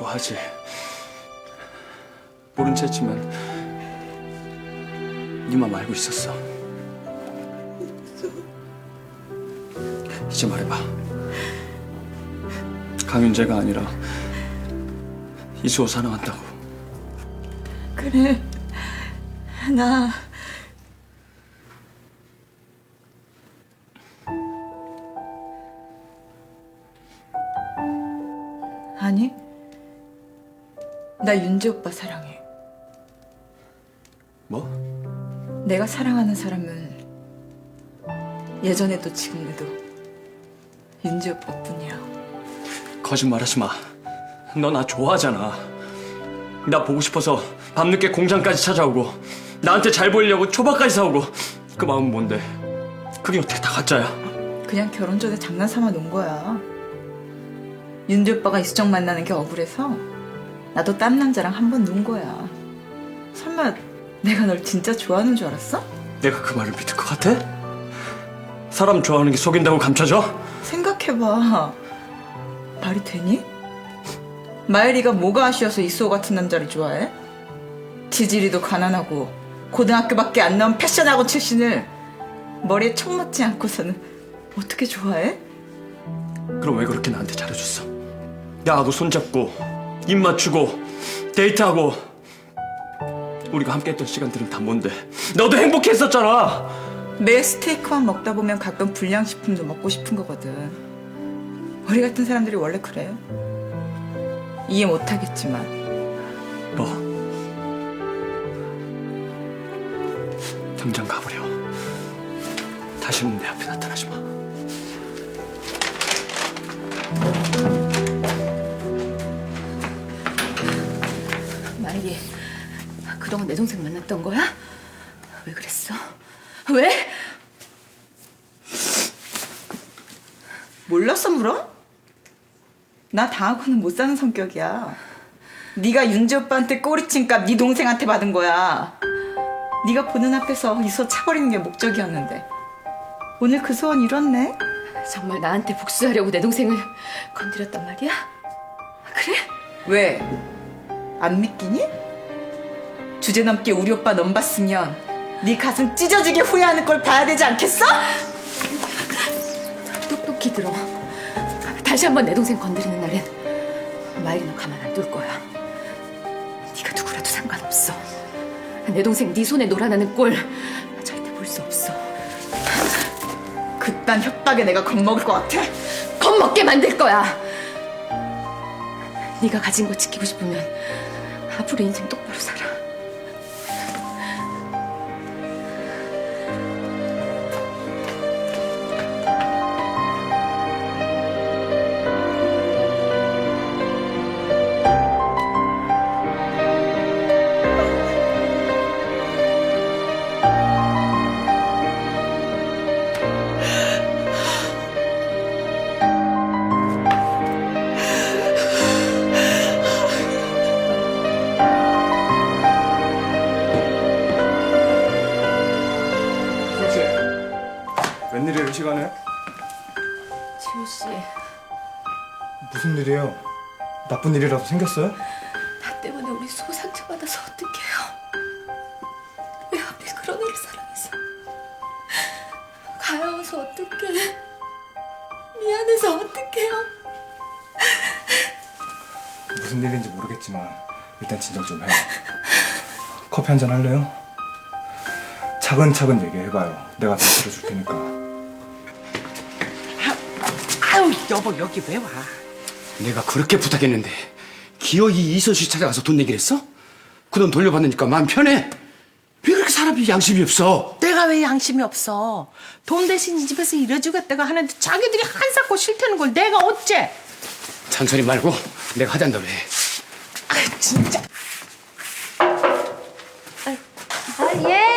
좋아하지? 모른 체 했지만 네맘 알고 있었어. 이제 말해봐. 강윤재가 아니라 이수호 사랑한다고. 그래. 나 나 윤지 오빠 사랑해. 뭐? 내가 사랑하는 사람은 예전에도 지금에도 윤지 오빠뿐이야. 거짓말하지 마. 너 나 좋아하잖아. 나 보고 싶어서 밤늦게 공장까지 찾아오고 나한테 잘 보이려고 초밥까지 사오고 그 마음은 뭔데? 그게 어떻게 다 가짜야? 그냥 결혼 전에 장난삼아 놓은 거야. 윤지 오빠가 이수정 만나는 게 억울해서 나도 딴 남자랑 한 번 논 거야. 설마 내가 널 진짜 좋아하는 줄 알았어? 내가 그 말을 믿을 것 같아? 사람 좋아하는 게 속인다고 감춰져? 생각해봐. 말이 되니? 마예리가 뭐가 아쉬워서 이수호 같은 남자를 좋아해? 지질이도 가난하고 고등학교밖에 안 나온 패션학원 출신을 머리에 총 맞지 않고서는 어떻게 좋아해? 그럼 왜 그렇게 나한테 잘해줬어? 나하고 손잡고 입 맞추고 데이트하고 우리가 함께했던 시간들은 다 뭔데? 너도 행복했었잖아. 매 스테이크만 먹다 보면 가끔 불량식품도 먹고 싶은 거거든. 우리 같은 사람들이 원래 그래. 이해 못하겠지만 뭐? 당장 가버려. 다시는 내 앞에 나타나지 마. 그동안 내 동생 만났던 거야? 왜 그랬어? 왜? 몰랐어 물어? 나 당하고는 못 사는 성격이야. 네가 윤지 오빠한테 꼬리친 값 네 동생한테 받은 거야. 네가 보는 앞에서 이소 차버리는 게 목적이었는데 오늘 그 소원 이뤘네. 정말 나한테 복수하려고 내 동생을 건드렸단 말이야? 그래? 왜? 안 믿기니? 주제넘게 우리 오빠 넘봤으면 네 가슴 찢어지게 후회하는 걸 봐야 되지 않겠어? 똑똑히 들어. 다시 한번 내 동생 건드리는 날엔 마일이 너 가만 안 둘 거야. 네가 누구라도 상관없어. 내 동생 네 손에 놀아나는 꼴 절대 볼 수 없어. 그딴 협박에 내가 겁먹을 것 같아? 겁먹게 만들 거야. 네가 가진 거 지키고 싶으면 앞으로 인생 똑바로 살아. 웬일이야 이 시간에? 지호 씨, 무슨 일이에요? 나쁜 일이라도 생겼어요? 나 때문에 우리 소 상처 받아서 어떡해요? 왜 하필 그런 애를 사랑해서? 가여워서 어떡해? 미안해서 어떡해요? 무슨 일인지 모르겠지만 일단 진정 좀 해요. 커피 한 잔 할래요? 차근차근 얘기해봐요. 내가 다 들어줄 테니까. 아유 여보 여기 왜 와? 내가 그렇게 부탁했는데 기어 이 이선 씨 찾아가서 돈 내기로 했어? 그 돈 돌려받으니까 마음 편해. 왜 그렇게 사람이 양심이 없어? 내가 왜 양심이 없어? 돈 대신 이 집에서 일해주겠다고 하는데 자기들이 한사코 싫다는 걸 내가 어째? 잔소리 말고 내가 하잔다 왜? 아 진짜. 아 예.